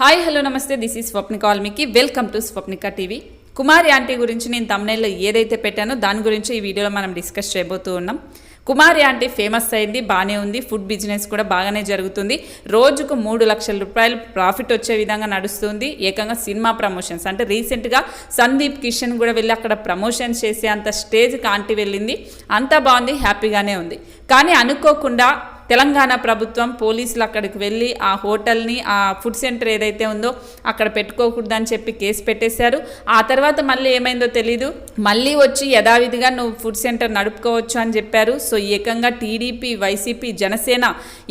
Hi hello నమస్తే. This is Swapnika Valmiki. Welcome to Swapnika TV. Kumari aunty గురించి నేను తమ్నేల్లో ఏదైతే పెట్టానో దాని గురించి ఈ వీడియోలో మనం డిస్కస్ చేయబోతూ ఉన్నాం. కుమారి ఆంటీ ఫేమస్ అయింది బాగానే ఉంది ఫుడ్ బిజినెస్ కూడా బాగానే జరుగుతుంది. రోజుకు మూడు లక్షల రూపాయలు ప్రాఫిట్ వచ్చే విధంగా నడుస్తుంది. ఏకంగా సినిమా ప్రమోషన్స్ అంటే రీసెంట్గా సందీప్ కిషన్ కూడా వెళ్ళి అక్కడ ప్రమోషన్ చేసే అంత స్టేజ్కి ఆంటీ వెళ్ళింది. అంతా బాగుంది హ్యాపీగానే ఉంది. కానీ అనుకోకుండా తెలంగాణ ప్రభుత్వం పోలీసులు అక్కడికి వెళ్ళి ఆ హోటల్ని ఆ ఫుడ్ సెంటర్ ఏదైతే ఉందో అక్కడ పెట్టుకోకూడదని చెప్పి కేసు పెట్టేశారు. ఆ తర్వాత మళ్ళీ ఏమైందో తెలీదు. మళ్ళీ వచ్చి యథావిధిగా నువ్వు ఫుడ్ సెంటర్ నడుపుకోవచ్చు అని చెప్పారు. సో ఏకంగా టీడీపీ వైసీపీ జనసేన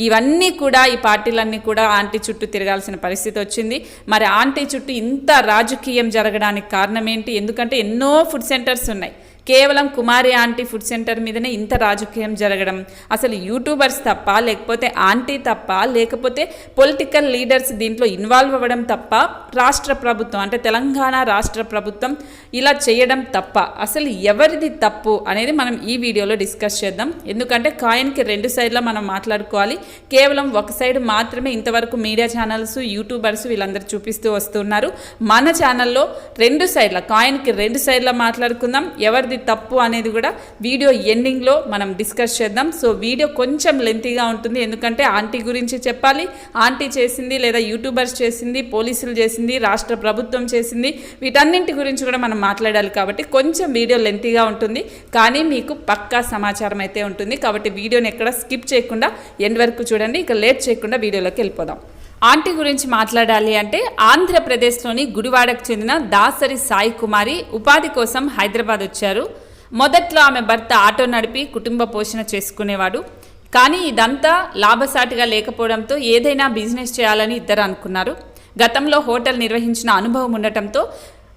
ఇవన్నీ కూడా ఈ పార్టీలన్నీ కూడా ఆంటీ చుట్టూ తిరగాల్సిన పరిస్థితి వచ్చింది. మరి ఆంటీ చుట్టూ ఇంత రాజకీయం జరగడానికి కారణం ఏంటి? ఎందుకంటే ఎన్నో ఫుడ్ సెంటర్స్ ఉన్నాయి. కేవలం కుమారి ఆంటీ ఫుడ్ సెంటర్ మీదనే ఇంత రాజకీయం జరగడం. అసలు యూట్యూబర్స్ తప్ప లేకపోతే ఆంటీ తప్ప లేకపోతే పొలిటికల్ లీడర్స్ దీంట్లో ఇన్వాల్వ్ అవ్వడం తప్ప రాష్ట్ర ప్రభుత్వం అంటే తెలంగాణ రాష్ట్ర ప్రభుత్వం ఇలా చేయడం తప్ప అసలు ఎవరిది తప్పు అనేది మనం ఈ వీడియోలో డిస్కస్ చేద్దాం. ఎందుకంటే కాయిన్కి రెండు సైడ్లో మనం మాట్లాడుకోవాలి. కేవలం ఒక సైడ్ మాత్రమే ఇంతవరకు మీడియా ఛానల్స్ యూట్యూబర్స్ వీళ్ళందరూ చూపిస్తూ వస్తున్నారు. మన ఛానల్లో రెండు సైడ్ల కాయిన్కి రెండు సైడ్ల మాట్లాడుకుందాం. ఎవరిది తప్పు అనేది కూడా వీడియో ఎండింగ్లో మనం డిస్కస్ చేద్దాం. సో వీడియో కొంచెం లెంతీగా ఉంటుంది. ఎందుకంటే ఆంటీ గురించి చెప్పాలి. ఆంటీ చేసింది లేదా యూట్యూబర్స్ చేసింది పోలీసులు చేసింది రాష్ట్ర ప్రభుత్వం చేసింది వీటన్నింటి గురించి కూడా మనం మాట్లాడాలి కాబట్టి కొంచెం వీడియో లెంతీగా ఉంటుంది. కానీ మీకు పక్కా సమాచారం అయితే ఉంటుంది. కాబట్టి వీడియోని ఎక్కడ స్కిప్ చేయకుండా ఎండ్ వరకు చూడండి. ఇక లేట్ చేయకుండా వీడియోలోకి వెళ్ళిపోదాం. ఆంటీ గురించి మాట్లాడాలి అంటే ఆంధ్రప్రదేశ్లోని గుడివాడకు చెందిన దాసరి సాయి కుమారి ఉపాధి కోసం హైదరాబాద్ వచ్చారు. మొదట్లో ఆమె భర్త ఆటో నడిపి కుటుంబ పోషణ చేసుకునేవాడు. కానీ ఇదంతా లాభసాటిగా లేకపోవడంతో ఏదైనా బిజినెస్ చేయాలని ఇద్దరు అనుకున్నారు. గతంలో హోటల్ నిర్వహించిన అనుభవం ఉండటంతో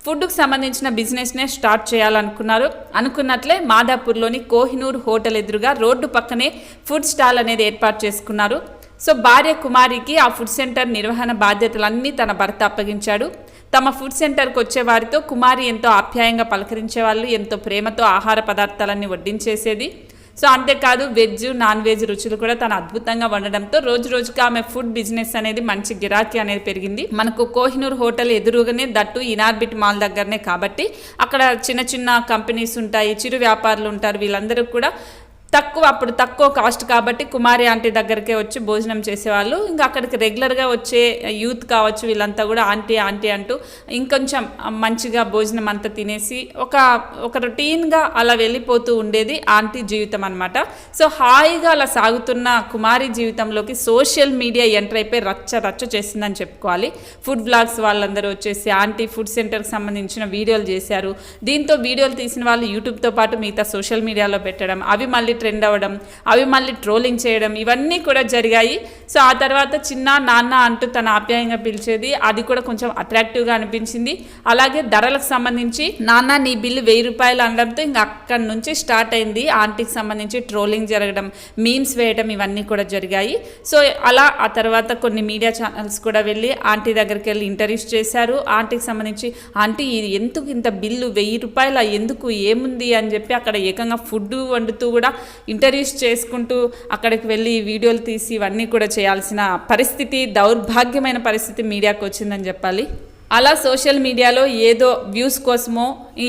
ఫుడ్కు సంబంధించిన బిజినెస్నే స్టార్ట్ చేయాలనుకున్నారు. అనుకున్నట్లే మాదాపూర్లోని కోహినూర్ హోటల్ ఎదురుగా రోడ్డు పక్కనే ఫుడ్ స్టాల్ అనేది ఏర్పాటు చేసుకున్నారు. సో భార్య కుమారికి ఆ ఫుడ్ సెంటర్ నిర్వహణ బాధ్యతలన్నీ తన భర్త అప్పగించాడు. తమ ఫుడ్ సెంటర్కి వచ్చేవారితో కుమారి ఎంతో ఆప్యాయంగా పలకరించేవాళ్ళు ఎంతో ప్రేమతో ఆహార పదార్థాలన్నీ వడ్డించేసేది. సో అంతేకాదు వెజ్ నాన్ వెజ్ రుచులు కూడా తను అద్భుతంగా వండడంతో రోజు రోజుకి ఆమె ఫుడ్ బిజినెస్ అనేది మంచి గిరాకీ అనేది పెరిగింది. మనకు కోహినూర్ హోటల్ ఎదురుగానే దట్టు ఇనార్బిట్ మాల్ దగ్గరనే కాబట్టి అక్కడ చిన్న చిన్న కంపెనీస్ ఉంటాయి చిరు వ్యాపారులు ఉంటారు. వీళ్ళందరూ కూడా తక్కువ అప్పుడు తక్కువ కాస్ట్ కాబట్టి కుమారి ఆంటీ దగ్గరికే వచ్చి భోజనం చేసేవాళ్ళు. ఇంకా అక్కడికి రెగ్యులర్గా వచ్చే యూత్ కావచ్చు వీళ్ళంతా కూడా ఆంటీ ఆంటీ అంటూ ఇంకొంచెం మంచిగా భోజనం అంతా తినేసి ఒక ఒక రొటీన్గా అలా వెళ్ళిపోతూ ఉండేది ఆంటీ జీవితం అనమాట సో హాయిగా అలా సాగుతున్న కుమారి జీవితంలోకి సోషల్ మీడియా ఎంటర్ అయిపోయి రచ్చ రచ్చ చేసిందని చెప్పుకోవాలి. ఫుడ్ బ్లాగ్స్ వాళ్ళందరూ వచ్చేసి ఆంటీ ఫుడ్ సెంటర్కి సంబంధించిన వీడియోలు చేశారు. దీంతో వీడియోలు తీసిన వాళ్ళు యూట్యూబ్తో పాటు మిగతా సోషల్ మీడియాలో పెట్టడం అవి మళ్ళీ ట్రెండ్ అవ్వడం అవి మళ్ళీ ట్రోలింగ్ చేయడం ఇవన్నీ కూడా జరిగాయి. సో ఆ తర్వాత చిన్న నాన్న అంటూ తన ఆప్యాయంగా పిలిచేది అది కూడా కొంచెం అట్రాక్టివ్గా అనిపించింది. అలాగే ధరలకు సంబంధించి నాన్న నీ బిల్లు వెయ్యి రూపాయలు అనడంతో ఇంకా అక్కడి నుంచి స్టార్ట్ అయింది. ఆంటీకి సంబంధించి ట్రోలింగ్ జరగడం మీమ్స్ వేయడం ఇవన్నీ కూడా జరిగాయి. సో అలా ఆ తర్వాత కొన్ని మీడియా ఛానల్స్ కూడా వెళ్ళి ఆంటీ దగ్గరికి వెళ్ళి ఇంటర్వ్యూస్ చేశారు. ఆంటీకి సంబంధించి ఆంటీ ఇది ఎందుకు ఇంత బిల్లు వెయ్యి రూపాయల? ఎందుకు? ఏముంది? అని చెప్పి అక్కడ ఏకంగా ఫుడ్ వండుతూ కూడా ఇంటర్వ్యూస్ చేసుకుంటూ అక్కడికి వెళ్ళి వీడియోలు తీసి ఇవన్నీ కూడా చేయాల్సిన పరిస్థితి దౌర్భాగ్యమైన పరిస్థితి మీడియాకు వచ్చిందని చెప్పాలి. అలా సోషల్ మీడియాలో ఏదో వ్యూస్ కోసమో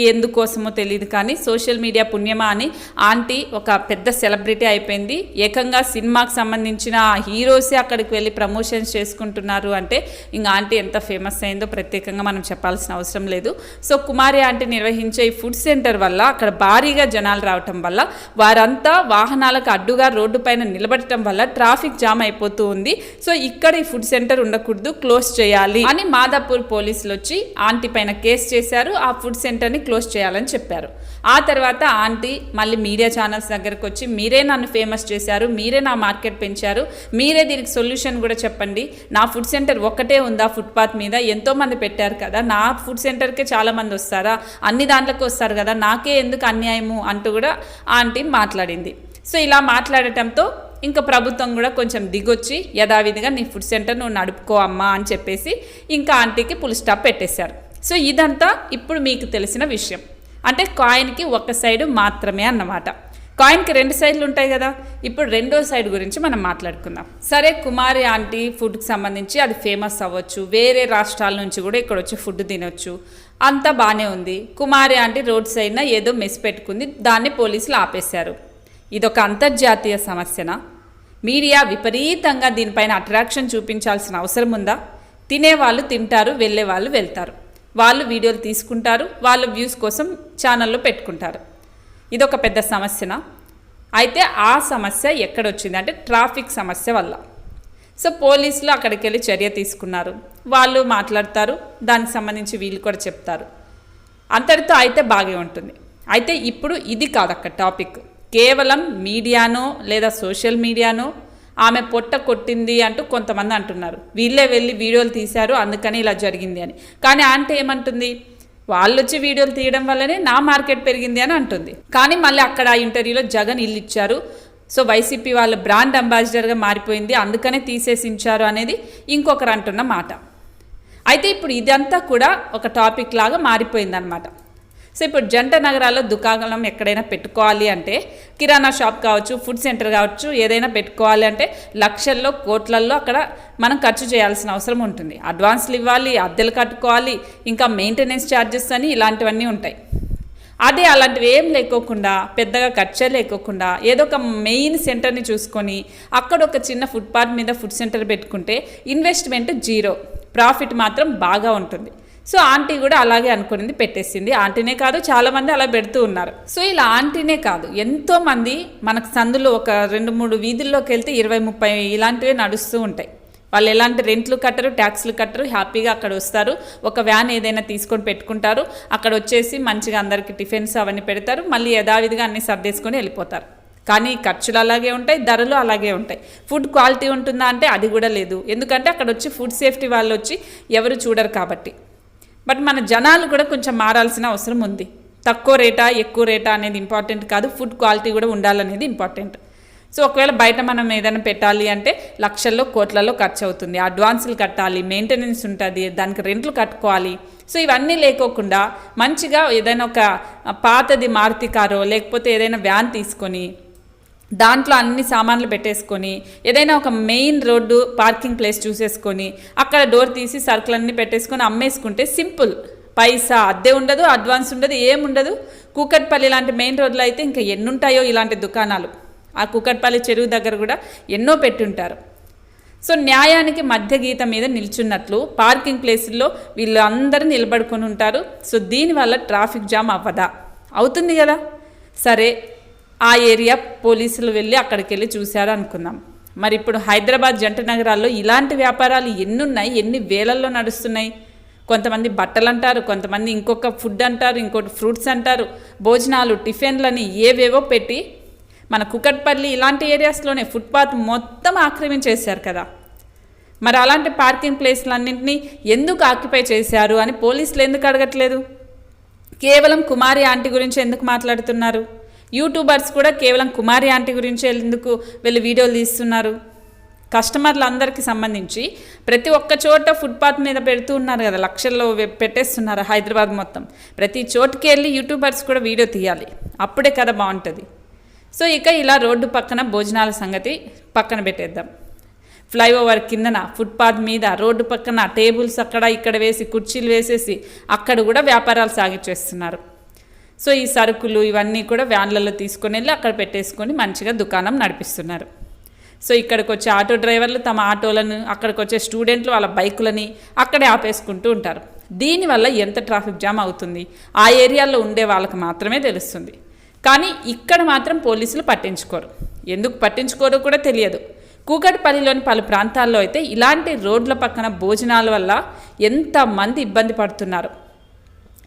ఎందుకోసమో తెలియదు కానీ సోషల్ మీడియా పుణ్యమా అని ఆంటీ ఒక పెద్ద సెలబ్రిటీ అయిపోయింది. ఏకంగా సినిమాకి సంబంధించిన హీరోసే అక్కడికి వెళ్ళి ప్రమోషన్స్ చేసుకుంటున్నారు అంటే ఇంకా ఆంటీ ఎంత ఫేమస్ అయిందో ప్రత్యేకంగా మనం చెప్పాల్సిన అవసరం లేదు. సో కుమారి ఆంటీ నిర్వహించే ఈ ఫుడ్ సెంటర్ వల్ల అక్కడ భారీగా జనాలు రావటం వల్ల వారంతా వాహనాలకు అడ్డుగా రోడ్డు పైన నిలబడటం వల్ల ట్రాఫిక్ జామ్ అయిపోతూ ఉంది. సో ఇక్కడ ఈ ఫుడ్ సెంటర్ ఉండకూడదు క్లోజ్ చేయాలి అని మాదాపూర్ పోలీస్ పోలీసులు వచ్చి ఆంటీ పైన కేసు చేశారు ఆ ఫుడ్ సెంటర్ని క్లోజ్ చేయాలని చెప్పారు. ఆ తర్వాత ఆంటీ మళ్ళీ మీడియా ఛానల్స్ దగ్గరకు వచ్చి మీరే నన్ను ఫేమస్ చేశారు మీరే నా మార్కెట్ పెంచారు మీరే దీనికి సొల్యూషన్ కూడా చెప్పండి. నా ఫుడ్ సెంటర్ ఒక్కటే ఉందా ఫుట్పాత్ మీద? ఎంతోమంది పెట్టారు కదా నా ఫుడ్ సెంటర్కే చాలామంది వస్తారా? అన్ని దాంట్లోకి వస్తారు కదా నాకే ఎందుకు అన్యాయము? అంటూ కూడా ఆంటీ మాట్లాడింది. సో ఇలా మాట్లాడటంతో ఇంకా ప్రభుత్వం కూడా కొంచెం దిగొచ్చి యథావిధిగా నీ ఫుడ్ సెంటర్ నువ్వు నడుపుకో అమ్మా అని చెప్పేసి ఇంకా ఆంటీకి పుల్ స్టాప్ పెట్టేశారు. సో ఇదంతా ఇప్పుడు మీకు తెలిసిన విషయం. అంటే కాయిన్కి ఒక సైడు మాత్రమే అన్నమాట. కాయిన్కి రెండు సైడ్లు ఉంటాయి కదా. ఇప్పుడు రెండో సైడ్ గురించి మనం మాట్లాడుకుందాం. సరే కుమారి ఆంటీ ఫుడ్కి సంబంధించి అది ఫేమస్ అవ్వచ్చు. వేరే రాష్ట్రాల నుంచి కూడా ఇక్కడ వచ్చి ఫుడ్ తినొచ్చు. అంతా బాగానే ఉంది. కుమారి ఆంటీ రోడ్ సైడ్న ఏదో మెస్ పెట్టుకుంది. దాన్ని పోలీసులు ఆపేశారు. ఇదొక అంతర్జాతీయ సమస్యనా? మీడియా విపరీతంగా దీనిపైన అట్రాక్షన్ చూపించాల్సిన అవసరం ఉందా? తినేవాళ్ళు తింటారు వెళ్ళే వాళ్ళు వెళ్తారు. వాళ్ళు వీడియోలు తీసుకుంటారు వాళ్ళ వ్యూస్ కోసం ఛానల్లో పెట్టుకుంటారు. ఇదొక పెద్ద సమస్యనా? అయితే ఆ సమస్య ఎక్కడొచ్చింది అంటే ట్రాఫిక్ సమస్య వల్ల. సో పోలీసులు అక్కడికి వెళ్ళి చర్య తీసుకున్నారు. వాళ్ళు మాట్లాడతారు దానికి సంబంధించి వీళ్ళు కూడా చెప్తారు. అంతటితో అయితే బాగే ఉంటుంది. అయితే ఇప్పుడు ఇది కాదు అక్కడ టాపిక్. కేవలం మీడియానో లేదా సోషల్ మీడియానో ఆమె పొట్ట కొట్టింది అంటూ కొంతమంది అంటున్నారు. వీళ్ళే వెళ్ళి వీడియోలు తీశారు అందుకని ఇలా జరిగింది అని. కానీ ఆంటీ ఏమంటుంది? వాళ్ళు వచ్చి వీడియోలు తీయడం వల్లనే నా మార్కెట్ పెరిగింది అని అంటుంది. కానీ మళ్ళీ అక్కడ ఆ ఇంటర్వ్యూలో జగన్ ఇల్లు ఇచ్చారు. సో వైసీపీ వాళ్ళ బ్రాండ్ అంబాసిడర్గా మారిపోయింది అందుకనే తీసేసించారు అనేది ఇంకొకరు అంటున్న మాట. అయితే ఇప్పుడు ఇదంతా కూడా ఒక టాపిక్ లాగా మారిపోయిందనమాట సో ఇప్పుడు జంట నగరాల్లో దుకాణం ఎక్కడైనా పెట్టుకోవాలి అంటే కిరాణా షాప్ కావచ్చు ఫుడ్ సెంటర్ కావచ్చు ఏదైనా పెట్టుకోవాలి అంటే లక్షల్లో కోట్లల్లో అక్కడ మనం ఖర్చు చేయాల్సిన అవసరం ఉంటుంది. అడ్వాన్స్లు ఇవ్వాలి అద్దెలు కట్టుకోవాలి ఇంకా మెయింటెనెన్స్ ఛార్జెస్ అని ఇలాంటివన్నీ ఉంటాయి. అదే అలాంటివి ఏం లేకోకుండా పెద్దగా ఖర్చే లేకోకుండా ఏదో ఒక మెయిన్ సెంటర్ని చూసుకొని అక్కడ ఒక చిన్న ఫుట్పాత్ మీద ఫుడ్ సెంటర్ పెట్టుకుంటే ఇన్వెస్ట్మెంట్ జీరో ప్రాఫిట్ మాత్రం బాగా ఉంటుంది. సో ఆంటీ కూడా అలాగే అనుకునింది పెట్టేసింది. ఆంటీనే కాదు చాలామంది అలా పెడుతూ ఉన్నారు. సో ఇలా ఆంటీనే కాదు ఎంతోమంది మనకు సందులో ఒక రెండు మూడు వీధుల్లోకి వెళ్తే ఇరవై ముప్పై ఇలాంటివే నడుస్తూ ఉంటాయి. వాళ్ళు ఎలాంటి రెంట్లు కట్టరు ట్యాక్స్లు కట్టరు హ్యాపీగా అక్కడ వస్తారు. ఒక వ్యాన్ ఏదైనా తీసుకొని పెట్టుకుంటారు అక్కడ వచ్చేసి మంచిగా అందరికి టిఫిన్స్ అవన్నీ పెడతారు మళ్ళీ యథావిధిగా అన్ని సర్దేసుకొని వెళ్ళిపోతారు. కానీ ఖర్చులు అలాగే ఉంటాయి ధరలు అలాగే ఉంటాయి. ఫుడ్ క్వాలిటీ ఉంటుందా అంటే అది కూడా లేదు. ఎందుకంటే అక్కడ వచ్చి ఫుడ్ సేఫ్టీ వాళ్ళు వచ్చి ఎవరు చూడరు కాబట్టి. బట్ మన జనాలు కూడా కొంచెం మారాల్సిన అవసరం ఉంది. తక్కువ రేటా ఎక్కువ రేటా అనేది ఇంపార్టెంట్ కాదు. ఫుడ్ క్వాలిటీ కూడా ఉండాలనేది ఇంపార్టెంట్. సో ఒకవేళ బయట మనం ఏదైనా పెట్టాలి అంటే లక్షల్లో కోట్లలో ఖర్చు అవుతుంది. అడ్వాన్సులు కట్టాలి మెయింటెనెన్స్ ఉంటుంది దానికి రెంట్లు కట్టుకోవాలి. సో ఇవన్నీ లేకోకుండా మంచిగా ఏదైనా ఒక పాతది మారుతి కారో లేకపోతే ఏదైనా వ్యాన్ తీసుకొని దాంట్లో అన్ని సామాన్లు పెట్టేసుకొని ఏదైనా ఒక మెయిన్ రోడ్డు పార్కింగ్ ప్లేస్ చూసేసుకొని అక్కడ డోర్ తీసి సరుకులన్నీ పెట్టేసుకొని అమ్మేసుకుంటే సింపుల్. పైసా అద్దె ఉండదు అడ్వాన్స్ ఉండదు ఏముండదు కూకట్పల్లి లాంటి మెయిన్ రోడ్లో అయితే ఇంకా ఎన్నుంటాయో ఇలాంటి దుకాణాలు. ఆ కూకట్పల్లి చెరువు దగ్గర కూడా ఎన్నో పెట్టుంటారు. సో న్యాయానికి మధ్య గీత మీద నిల్చున్నట్లు పార్కింగ్ ప్లేసుల్లో వీళ్ళు అందరూ నిలబడుకొని ఉంటారు. సో దీనివల్ల ట్రాఫిక్ జామ్ అవ్వదా? అవుతుంది కదా? సరే ఆ ఏరియా పోలీసులు వెళ్ళి అక్కడికి వెళ్ళి చూశారు అనుకుందాం. మరి ఇప్పుడు హైదరాబాద్ జంట నగరాల్లో ఇలాంటి వ్యాపారాలు ఎన్ని ఉన్నాయి ఎన్ని వేలల్లో నడుస్తున్నాయి? కొంతమంది బట్టలు అంటారు కొంతమంది ఇంకొక ఫుడ్ అంటారు ఇంకోటి ఫ్రూట్స్ అంటారు. భోజనాలు టిఫిన్లని ఏవేవో పెట్టి మన కుకట్పల్లి ఇలాంటి ఏరియాస్లోనే ఫుట్పాత్ మొత్తం ఆక్రమించేశారు కదా. మరి అలాంటి పార్కింగ్ ప్లేస్లన్నింటినీ ఎందుకు ఆక్యుపై చేశారు అని పోలీసులు ఎందుకు అడగట్లేదు? కేవలం కుమారి ఆంటీ గురించి ఎందుకు మాట్లాడుతున్నారు? యూట్యూబర్స్ కూడా కేవలం కుమారి ఆంటీ గురించి ఎందుకు వీళ్ళు వీడియోలు తీస్తున్నారు? కస్టమర్లందరికీ సంబంధించి ప్రతి ఒక్క చోట ఫుట్పాత్ మీద పెడుతూ ఉన్నారు కదా లక్షల్లో పెట్టేస్తున్నారు హైదరాబాద్ మొత్తం. ప్రతి చోటుకి వెళ్ళి యూట్యూబర్స్ కూడా వీడియో తీయాలి. అప్పుడే కదా బాగుంటుంది. సో ఇక ఇలా రోడ్డు పక్కన భోజనాల సంగతి పక్కన పెట్టేద్దాం. ఫ్లైఓవర్ కిందన ఫుట్పాత్ మీద రోడ్డు పక్కన టేబుల్స్ అక్కడ ఇక్కడ వేసి కుర్చీలు వేసేసి అక్కడ కూడా వ్యాపారాలు సాగించేస్తున్నారు సో ఈ సరుకులు ఇవన్నీ కూడా వ్యాన్లలో తీసుకొని వెళ్ళి అక్కడ పెట్టేసుకొని మంచిగా దుకాణం నడిపిస్తున్నారు. సో ఇక్కడికి వచ్చే ఆటో డ్రైవర్లు తమ ఆటోలను అక్కడికి వచ్చే స్టూడెంట్లు వాళ్ళ బైకులని అక్కడే ఆపేసుకుంటూ ఉంటారు. దీనివల్ల ఎంత ట్రాఫిక్ జామ్ అవుతుంది? ఆ ఏరియాలో ఉండే వాళ్ళకి మాత్రమే తెలుస్తుంది. కానీ ఇక్కడ మాత్రం పోలీసులు పట్టించుకోరు. ఎందుకు పట్టించుకోరో కూడా తెలియదు. కూకట్పల్లిలోని పలు ప్రాంతాల్లో అయితే ఇలాంటి రోడ్ల పక్కన భోజనాల వల్ల ఎంతమంది ఇబ్బంది పడుతున్నారు?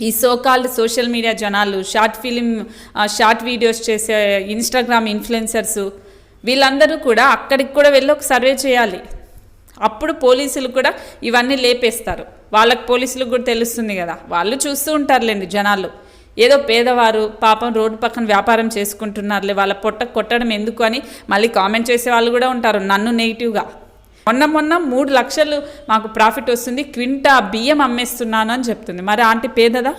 ఈ సోకాల్డ్ సోషల్ మీడియా జనాలు షార్ట్ ఫిలిం షార్ట్ వీడియోస్ చేసే ఇన్స్టాగ్రామ్ ఇన్ఫ్లుయెన్సర్స్ వీళ్ళందరూ కూడా అక్కడికి కూడా వెళ్ళి ఒక సర్వే చేయాలి. అప్పుడు పోలీసులు కూడా ఇవన్నీ లేపేస్తారు. వాళ్ళకి పోలీసులకు కూడా తెలుస్తుంది కదా. వాళ్ళు చూస్తూ ఉంటారులేండి జనాలు. ఏదో పేదవారు పాపం రోడ్డు పక్కన వ్యాపారం చేసుకుంటున్నారులే వాళ్ళ పొట్ట కొట్టడం ఎందుకు అని మళ్ళీ కామెంట్ చేసే వాళ్ళు కూడా ఉంటారు నన్ను నెగిటివ్గా మొన్న మొన్న మూడు లక్షలు మాకు ప్రాఫిట్ వస్తుంది క్వింటా బియ్యం అమ్మేస్తున్నాను అని చెప్తుంది. మరి ఆంటీ పేదదా?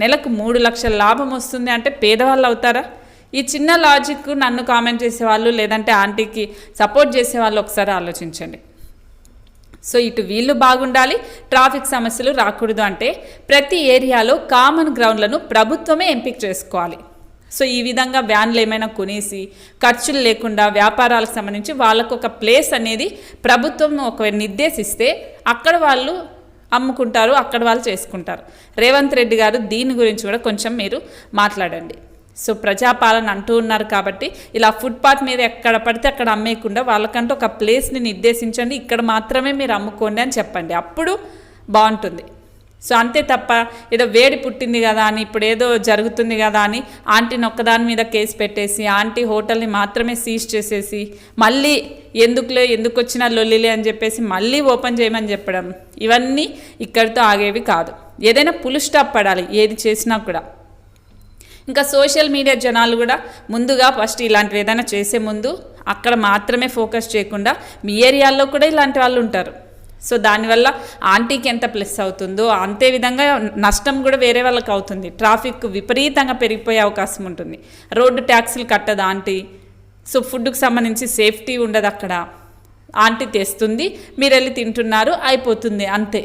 నెలకు మూడు లక్షల లాభం వస్తుంది అంటే పేదవాళ్ళు అవుతారా? ఈ చిన్న లాజిక్ నన్ను కామెంట్ చేసేవాళ్ళు లేదంటే ఆంటీకి సపోర్ట్ చేసేవాళ్ళు ఒకసారి ఆలోచించండి. సో ఇటు వీళ్ళు బాగుండాలి ట్రాఫిక్ సమస్యలు రాకూడదు అంటే ప్రతి ఏరియాలో కామన్ గ్రౌండ్లను ప్రభుత్వమే ఎంపిక చేసుకోవాలి. సో ఈ విధంగా వ్యాన్లు ఏమైనా కొనేసి ఖర్చులు లేకుండా వ్యాపారాలకు సంబంధించి వాళ్ళకు ఒక ప్లేస్ అనేది ప్రభుత్వం ఒక నిర్దేశిస్తే అక్కడ వాళ్ళు అమ్ముకుంటారు అక్కడ వాళ్ళు చేసుకుంటారు. రేవంత్ రెడ్డి గారు దీని గురించి కూడా కొంచెం మీరు మాట్లాడండి. సో ప్రజాపాలన అంటూ ఉన్నారు కాబట్టి ఇలా ఫుట్పాత్ మీద ఎక్కడ పడితే అక్కడ అమ్మేయకుండా వాళ్ళకంటూ ఒక ప్లేస్ని నిర్దేశించండి ఇక్కడ మాత్రమే మీరు అమ్ముకోండి అని చెప్పండి. అప్పుడు బాగుంటుంది. సో అంతే తప్ప ఏదో వేడి పుట్టింది కదా అని ఇప్పుడు ఏదో జరుగుతుంది కదా అని ఆంటీని ఒక్కదాని మీద కేసు పెట్టేసి ఆంటీ హోటల్ని మాత్రమే సీజ్ చేసేసి మళ్ళీ ఎందుకులే ఎందుకు వచ్చినా లొల్లిలే అని చెప్పేసి మళ్ళీ ఓపెన్ చేయమని చెప్పడం ఇవన్నీ ఇక్కడితో ఆగేవి కాదు. ఏదైనా పులు స్టాప్ పడాలి ఏది చేసినా కూడా. ఇంకా సోషల్ మీడియా జనాలు కూడా ముందుగా ఫస్ట్ ఇలాంటివి ఏదైనా చేసే ముందు అక్కడ మాత్రమే ఫోకస్ చేయకుండా మీ ఏరియాల్లో కూడా ఇలాంటి వాళ్ళు ఉంటారు. సో దానివల్ల ఆంటీకి ఎంత ప్లస్ అవుతుందో అంతే విధంగా నష్టం కూడా వేరే వాళ్ళకి అవుతుంది. ట్రాఫిక్ విపరీతంగా పెరిగిపోయే అవకాశం ఉంటుంది. రోడ్డు ట్యాక్సీలు కట్టదు ఆంటీ. సో ఫుడ్కు సంబంధించి సేఫ్టీ ఉండదు అక్కడ. ఆంటీ తెస్తుంది మీరు వెళ్ళి తింటున్నారు అయిపోతుంది అంతే.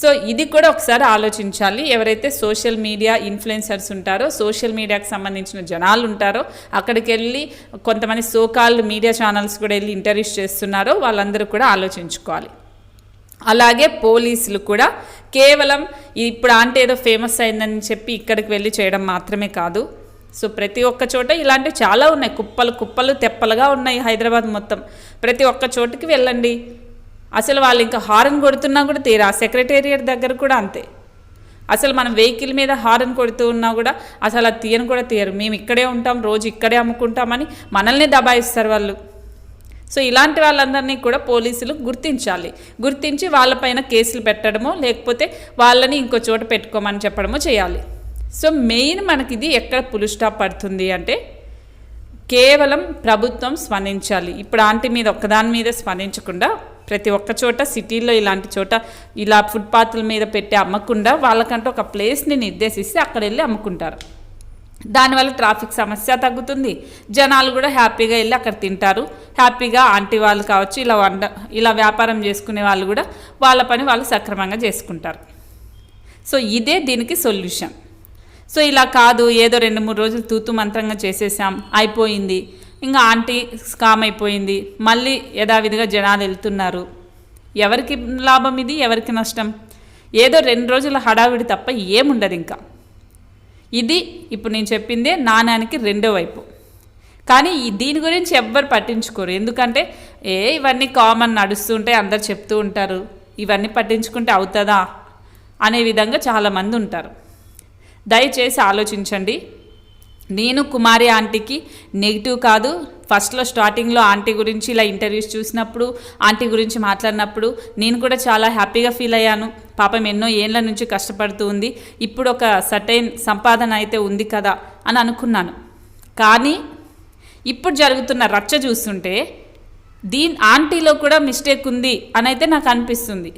సో ఇది కూడా ఒకసారి ఆలోచించాలి. ఎవరైతే సోషల్ మీడియా ఇన్ఫ్లుయెన్సర్స్ ఉంటారో సోషల్ మీడియాకి సంబంధించిన జనాలు ఉంటారో అక్కడికి వెళ్ళి కొంతమంది సోకాల్ మీడియా ఛానల్స్ కూడా వెళ్ళి ఇంటర్వ్యూస్ చేస్తున్నారో వాళ్ళందరూ కూడా ఆలోచించుకోవాలి. అలాగే పోలీసులు కూడా కేవలం ఇప్పుడు అంటే ఏదో ఫేమస్ అయిందని చెప్పి ఇక్కడికి వెళ్ళి చేయడం మాత్రమే కాదు. సో ప్రతి ఒక్క చోట ఇలాంటివి చాలా ఉన్నాయి. కుప్పలు కుప్పలు తెప్పలుగా ఉన్నాయి హైదరాబాద్ మొత్తం. ప్రతి ఒక్క చోటుకి వెళ్ళండి. అసలు వాళ్ళు ఇంకా హారన్ కొడుతున్నా కూడా తీరా. సెక్రటేరియట్ దగ్గర కూడా అంతే. అసలు మనం వెహికల్ మీద హారన్ కొడుతూ ఉన్నా కూడా అసలు అది తీయను కూడా తీయరు. మేము ఇక్కడే ఉంటాం రోజు ఇక్కడే అమ్ముకుంటామని మనల్ని దబాయిస్తారు వాళ్ళు. సో ఇలాంటి వాళ్ళందరినీ కూడా పోలీసులు గుర్తించాలి. గుర్తించి వాళ్ళపైన కేసులు పెట్టడమో లేకపోతే వాళ్ళని ఇంకో చోట పెట్టుకోమని చెప్పడమో చేయాలి. సో మెయిన్ మనకి ఇది ఎక్కడ పులు స్టాప్ పడుతుంది అంటే కేవలం ప్రభుత్వం స్పందించాలి. ఇప్పుడు ఆంటీ మీద ఒక్కదాని మీద స్పందించకుండా ప్రతి ఒక్క చోట సిటీల్లో ఇలాంటి చోట ఇలా ఫుట్పాత్ల మీద పెట్టి అమ్మకుండా వాళ్ళకంటూ ఒక ప్లేస్ని నిర్దేశిస్తే అక్కడ వెళ్ళి అమ్ముకుంటారు. దానివల్ల ట్రాఫిక్ సమస్య తగ్గుతుంది. జనాలు కూడా హ్యాపీగా వెళ్ళి అక్కడ తింటారు. హ్యాపీగా ఆంటీ వాళ్ళు కావచ్చు ఇలా వండ ఇలా వ్యాపారం చేసుకునే వాళ్ళు కూడా వాళ్ళ పని వాళ్ళు సక్రమంగా చేసుకుంటారు. సో ఇదే దీనికి సొల్యూషన్ సో ఇలా కాదు ఏదో రెండు మూడు రోజులు తూతు మంత్రంగా చేసేసాం అయిపోయింది. ఇంకా ఆంటీ స్కామ్ అయిపోయింది. మళ్ళీ యథావిధిగా జనాలు వెళ్తున్నారు. ఎవరికి లాభం ఇది? ఎవరికి నష్టం? ఏదో రెండు రోజుల హడావిడి తప్ప ఏముండదు ఇంకా. ఇది ఇప్పుడు నేను చెప్పిందే నాణానికి రెండో వైపు. కానీ దీని గురించి ఎవ్వరు పట్టించుకోరు. ఎందుకంటే ఏ ఇవన్నీ కామన్ నడుస్తుంటే అందరు చెప్తూ ఉంటారు. ఇవన్నీ పట్టించుకుంటే అవుతుందా? అనే విధంగా చాలామంది ఉంటారు. దయచేసి ఆలోచించండి. నేను కుమారి ఆంటీకి నెగిటివ్ కాదు. ఫస్ట్లో స్టార్టింగ్లో ఆంటీ గురించి ఇలా ఇంటర్వ్యూస్ చూసినప్పుడు ఆంటీ గురించి మాట్లాడినప్పుడు నేను కూడా చాలా హ్యాపీగా ఫీల్ అయ్యాను. పాపం ఎన్నో ఏళ్ళ నుంచి కష్టపడుతూ ఉంది. ఇప్పుడు ఒక సటైన్ సంపాదన అయితే ఉంది కదా అని అనుకున్నాను. కానీ ఇప్పుడు జరుగుతున్న రచ్చ చూస్తుంటే దీని ఆంటీలో కూడా మిస్టేక్ ఉంది అని అయితే నాకు అనిపిస్తుంది.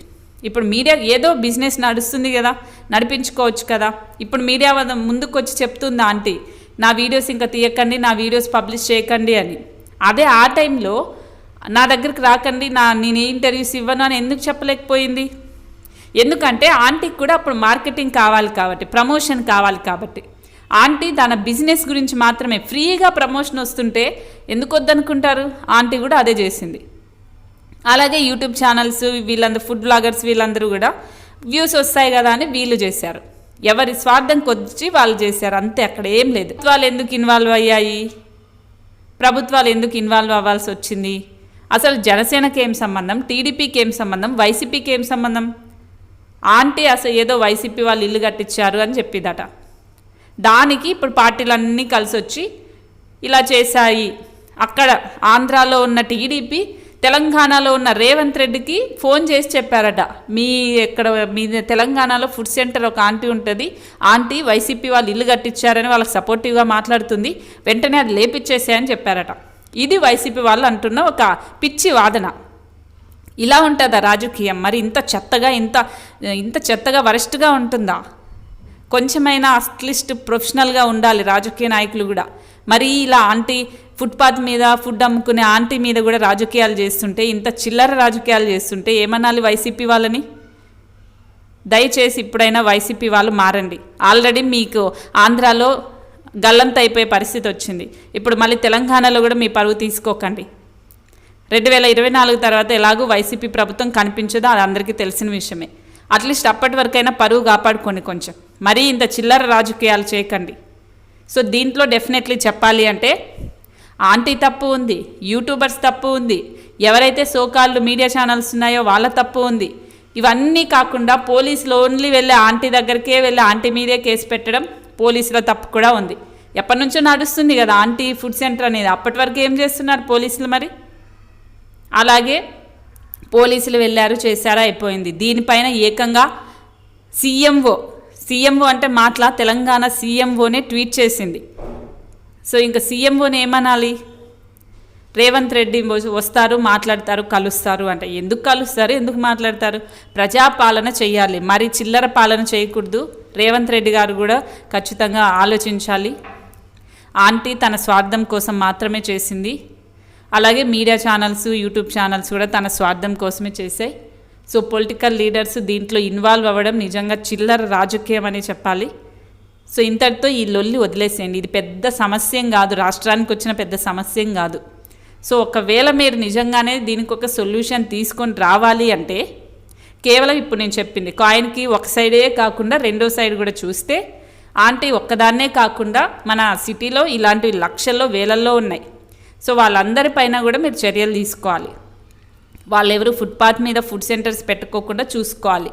ఇప్పుడు మీడియా ఏదో బిజినెస్ నడుస్తుంది కదా నడిపించుకోవచ్చు కదా. ఇప్పుడు మీడియా ముందుకు వచ్చి చెప్తుంది ఆంటీ నా వీడియోస్ ఇంకా తీయకండి నా వీడియోస్ పబ్లిష్ చేయకండి అని. అదే ఆ టైంలో నా దగ్గరికి రాకండి నా నేను ఏ ఇంటర్వ్యూస్ ఇవ్వను అని ఎందుకు చెప్పలేకపోయింది? ఎందుకంటే ఆంటీకి కూడా అప్పుడు మార్కెటింగ్ కావాలి కాబట్టి ప్రమోషన్ కావాలి కాబట్టి. ఆంటీ తన బిజినెస్ గురించి మాత్రమే ఫ్రీగా ప్రమోషన్ వస్తుంటే ఎందుకు వద్దనుకుంటారు? ఆంటీ కూడా అదే చేసింది. అలాగే యూట్యూబ్ ఛానల్స్ వీళ్ళందరూ ఫుడ్ బ్లాగర్స్ వీళ్ళందరూ కూడా వ్యూస్ వస్తాయి కదా అని వీళ్ళు చేశారు. ఎవరి స్వార్థం కొద్ది వాళ్ళు చేశారు అంతే అక్కడ ఏం లేదు. ప్రభుత్వాలు ఎందుకు ఇన్వాల్వ్ అయ్యాయి? ప్రభుత్వాలు ఎందుకు ఇన్వాల్వ్ అవ్వాల్సి వచ్చింది? అసలు జనసేనకి ఏం సంబంధం? టీడీపీకి ఏం సంబంధం? వైసీపీకి ఏం సంబంధం? ఆంటీ అసలు ఏదో వైసీపీ వాళ్ళు ఇల్లు కట్టించారు అని చెప్పిదట. దానికి ఇప్పుడు పార్టీలన్నీ కలిసి వచ్చి ఇలా చేశాయి. అక్కడ ఆంధ్రాలో ఉన్న టీడీపీ తెలంగాణలో ఉన్న రేవంత్ రెడ్డికి ఫోన్ చేసి చెప్పారట. మీ ఎక్కడ మీ తెలంగాణలో ఫుడ్ సెంటర్ ఒక ఆంటీ ఉంటుంది. ఆంటీ వైసీపీ వాళ్ళు ఇల్లు కట్టించారని వాళ్ళకి సపోర్టివ్గా మాట్లాడుతుంది. వెంటనే అది లేపిచ్చేసాయని చెప్పారట. ఇది వైసీపీ వాళ్ళు అంటున్న ఒక పిచ్చి వాదన. ఇలా ఉంటుందా రాజకీయం? మరి ఇంత చెత్తగా ఇంత ఇంత చెత్తగా వరస్ట్గా ఉంటుందా? కొంచెమైనా అట్లీస్ట్ ప్రొఫెషనల్గా ఉండాలి రాజకీయ నాయకులు కూడా. మరి ఇలా ఆంటీ ఫుట్పాత్ మీద ఫుడ్ అమ్ముకునే ఆంటీ మీద కూడా రాజకీయాలు చేస్తుంటే ఇంత చిల్లర రాజకీయాలు చేస్తుంటే ఏమనాలి వైసీపీ వాళ్ళని? దయచేసి ఇప్పుడైనా వైసీపీ వాళ్ళు మారండి. ఆల్రెడీ మీకు ఆంధ్రాలో గల్లంత అయిపోయే పరిస్థితి వచ్చింది. ఇప్పుడు మళ్ళీ తెలంగాణలో కూడా మీ పరువు తీసుకోకండి. రెండు వేల ఇరవై నాలుగు తర్వాత ఎలాగూ వైసీపీ ప్రభుత్వం కనిపించదో అది అందరికీ తెలిసిన విషయమే. అట్లీస్ట్ అప్పటి వరకైనా పరువు కాపాడుకోండి కొంచెం. మరీ ఇంత చిల్లర రాజకీయాలు చేయకండి. సో దీంట్లో డెఫినెట్లీ చెప్పాలి అంటే ఆంటీ తప్పు ఉంది యూట్యూబర్స్ తప్పు ఉంది ఎవరైతే సోకాళ్ళు మీడియా ఛానల్స్ ఉన్నాయో వాళ్ళ తప్పు ఉంది. ఇవన్నీ కాకుండా పోలీసులు ఓన్లీ వెళ్ళే ఆంటీ దగ్గరికే వెళ్ళి ఆంటీ మీదే కేసు పెట్టడం పోలీసుల తప్పు కూడా ఉంది. ఎప్పటి నుంచో నడుస్తుంది కదా ఆంటీ ఫుడ్ సెంటర్ అనేది. అప్పటి వరకు ఏం చేస్తున్నారు పోలీసులు మరి? అలాగే పోలీసులు వెళ్ళారు చేశారా అయిపోయింది. దీనిపైన ఏకంగా సీఎంఓ సీఎంఓ అంటే మాట్లా తెలంగాణ సీఎంఓనే ట్వీట్ చేసింది. సో ఇంకా సీఎంఓని ఏమనాలి? రేవంత్ రెడ్డి వస్తారు మాట్లాడతారు కలుస్తారు అంటే ఎందుకు కలుస్తారు ఎందుకు మాట్లాడతారు? ప్రజాపాలన చేయాలి. మరి చిల్లర పాలన చేయకూడదు. రేవంత్ రెడ్డి గారు కూడా ఖచ్చితంగా ఆలోచించాలి. ఆంటీ తన స్వార్థం కోసం మాత్రమే చేసింది. అలాగే మీడియా ఛానల్స్ యూట్యూబ్ ఛానల్స్ కూడా తన స్వార్థం కోసమే చేశాయి. సో పొలిటికల్ లీడర్స్ దీంట్లో ఇన్వాల్వ్ అవ్వడం నిజంగా చిల్లర రాజకీయం అని చెప్పాలి. సో ఇంతటితో ఈ లొల్లి వదిలేసేయండి. ఇది పెద్ద సమస్యం కాదు. రాష్ట్రానికి వచ్చిన పెద్ద సమస్యం కాదు. సో ఒకవేళ మీరు నిజంగానే దీనికి ఒక సొల్యూషన్ తీసుకొని రావాలి అంటే కేవలం ఇప్పుడు నేను చెప్పింది కాయిన్కి ఒక సైడే కాకుండా రెండో సైడ్ కూడా చూస్తే ఆంటీ ఒక్కదాన్నే కాకుండా మన సిటీలో ఇలాంటి లక్షల్లో వేలల్లో ఉన్నాయి. సో వాళ్ళందరిపైన కూడా మీరు చర్యలు తీసుకోవాలి. వాళ్ళెవరు ఫుట్పాత్ మీద ఫుడ్ సెంటర్స్ పెట్టుకోకుండా చూసుకోవాలి.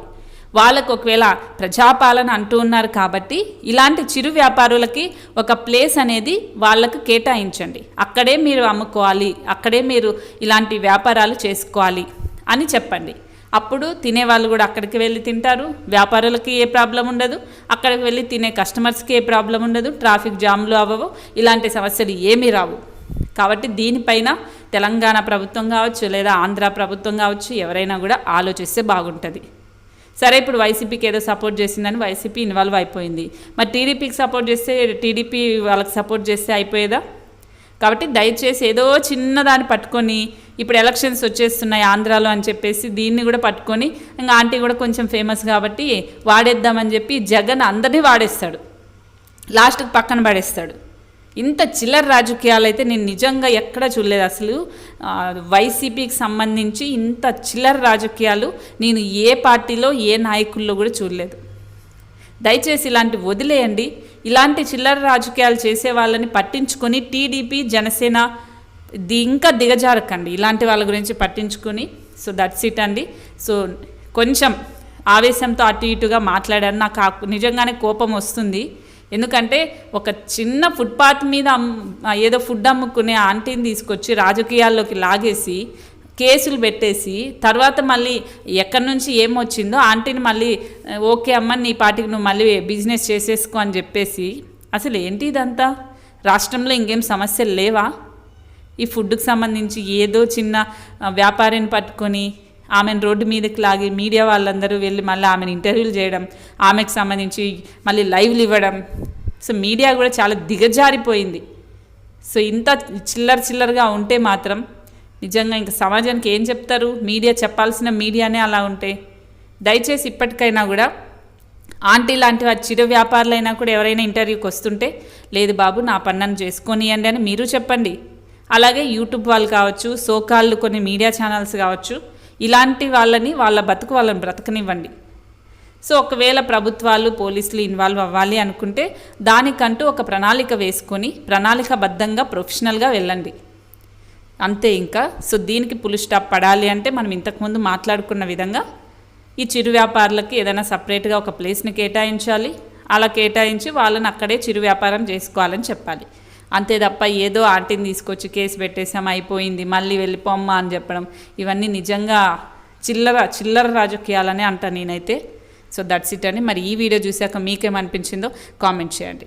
వాళ్ళకు ఒకవేళ ప్రజాపాలన అంటూ ఉన్నారు కాబట్టి ఇలాంటి చిరు వ్యాపారులకి ఒక ప్లేస్ అనేది వాళ్ళకు కేటాయించండి. అక్కడే మీరు అమ్ముకోవాలి అక్కడే మీరు ఇలాంటి వ్యాపారాలు చేసుకోవాలి అని చెప్పండి. అప్పుడు తినేవాళ్ళు కూడా అక్కడికి వెళ్ళి తింటారు. వ్యాపారులకి ఏ ప్రాబ్లం ఉండదు. అక్కడికి వెళ్ళి తినే కస్టమర్స్కి ఏ ప్రాబ్లం ఉండదు. ట్రాఫిక్ జామ్లు అవ్వవు. ఇలాంటి సమస్యలు ఏమీ రావు. కాబట్టి దీనిపైన తెలంగాణ ప్రభుత్వం కావచ్చు లేదా ఆంధ్ర ప్రభుత్వం కావచ్చు ఎవరైనా కూడా ఆలోచిస్తే బాగుంటుంది. సరే ఇప్పుడు వైసీపీకి ఏదో సపోర్ట్ చేసిందని వైసీపీ ఇన్వాల్వ్ అయిపోయింది. మరి టీడీపీకి సపోర్ట్ చేస్తే టీడీపీ వాళ్ళకి సపోర్ట్ చేస్తే అయిపోయేదా? కాబట్టి దయచేసి ఏదో చిన్నదాన్ని పట్టుకొని ఇప్పుడు ఎలక్షన్స్ వచ్చేస్తున్నాయి ఆంధ్రాలో అని చెప్పేసి దీన్ని కూడా పట్టుకొని ఇంకా ఆంటీ కూడా కొంచెం ఫేమస్ కాబట్టి వాడేద్దామని చెప్పి జగన్ అందరినీ వాడేస్తాడు. లాస్ట్కి పక్కన పడేస్తాడు. ఇంత చిల్లర రాజకీయాలు అయితే నేను నిజంగా ఎక్కడ చూడలేదు. అసలు వైసీపీకి సంబంధించి ఇంత చిల్లర రాజకీయాలు నేను ఏ పార్టీలో ఏ నాయకుల్లో కూడా చూడలేదు. దయచేసి ఇలాంటి వదిలేయండి. ఇలాంటి చిల్లర రాజకీయాలు చేసే వాళ్ళని పట్టించుకొని టీడీపీ జనసేన ది ఇంకా దిగజారకండి. ఇలాంటి వాళ్ళ గురించి పట్టించుకొని సో దట్స్ ఇట్ అండి. సో కొంచెం ఆవేశంతో అటు ఇటుగా మాట్లాడాను నాకు నిజంగానే కోపం వస్తుంది. ఎందుకంటే ఒక చిన్న ఫుట్పాత్ మీద ఏదో ఫుడ్ అమ్ముకునే ఆంటీని తీసుకొచ్చి రాజకీయాల్లోకి లాగేసి కేసులు పెట్టేసి తర్వాత మళ్ళీ ఎక్కడి నుంచి ఏమొచ్చిందో ఆంటీని మళ్ళీ ఓకే అమ్మ నీ పాటికి నువ్వు మళ్ళీ బిజినెస్ చేసేసుకో అని చెప్పేసి అసలు ఏంటి ఇదంతా? రాష్ట్రంలో ఇంకేం సమస్యలు లేవా? ఈ ఫుడ్కు సంబంధించి ఏదో చిన్న వ్యాపారిని పట్టుకొని ఆమెను రోడ్డు మీదకి లాగి మీడియా వాళ్ళందరూ వెళ్ళి మళ్ళీ ఆమెను ఇంటర్వ్యూలు చేయడం ఆమెకు సంబంధించి మళ్ళీ లైవ్లు ఇవ్వడం. సో మీడియా కూడా చాలా దిగజారిపోయింది. సో ఇంత చిల్లర చిల్లరగా ఉంటే మాత్రం నిజంగా ఇంకా సమాజానికి ఏం చెప్తారు? మీడియా చెప్పాల్సిన మీడియానే అలా ఉంటే. దయచేసి ఇప్పటికైనా కూడా ఆంటీ లాంటి వారి చిరు వ్యాపారులైనా కూడా ఎవరైనా ఇంటర్వ్యూకి వస్తుంటే లేదు బాబు నా పన్నను చేసుకొనియండి అని మీరు చెప్పండి. అలాగే యూట్యూబ్ వాళ్ళు కావచ్చు సోకాళ్ళు కొన్ని మీడియా ఛానల్స్ కావచ్చు ఇలాంటి వాళ్ళని వాళ్ళ బతుకు వాళ్ళని బ్రతకనివ్వండి. సో ఒకవేళ ప్రభుత్వాలు పోలీసులు ఇన్వాల్వ్ అవ్వాలి అనుకుంటే దానికంటూ ఒక ప్రణాళిక వేసుకొని ప్రణాళికబద్ధంగా ప్రొఫెషనల్గా వెళ్ళండి. అంతే ఇంకా. సో దీనికి పులి స్టాప్ పడాలి అంటే మనం ఇంతకుముందు మాట్లాడుకున్న విధంగా ఈ చిరు వ్యాపారులకి ఏదైనా సపరేట్గా ఒక ప్లేస్ని కేటాయించాలి. అలా కేటాయించి వాళ్ళని అక్కడే చిరు వ్యాపారం చేసుకోవాలని చెప్పాలి. అంతే తప్ప ఏదో ఆంటీని తీసుకొచ్చి కేసు పెట్టేసాం అయిపోయింది మళ్ళీ వెళ్ళిపోమ్మా అని చెప్పడం ఇవన్నీ నిజంగా చిల్లర చిల్లర రాజకీయాలని అంట నేనైతే. సో దట్స్ ఇట్ అని మరి ఈ వీడియో చూశాక మీకేమనిపించిందో కామెంట్ చేయండి.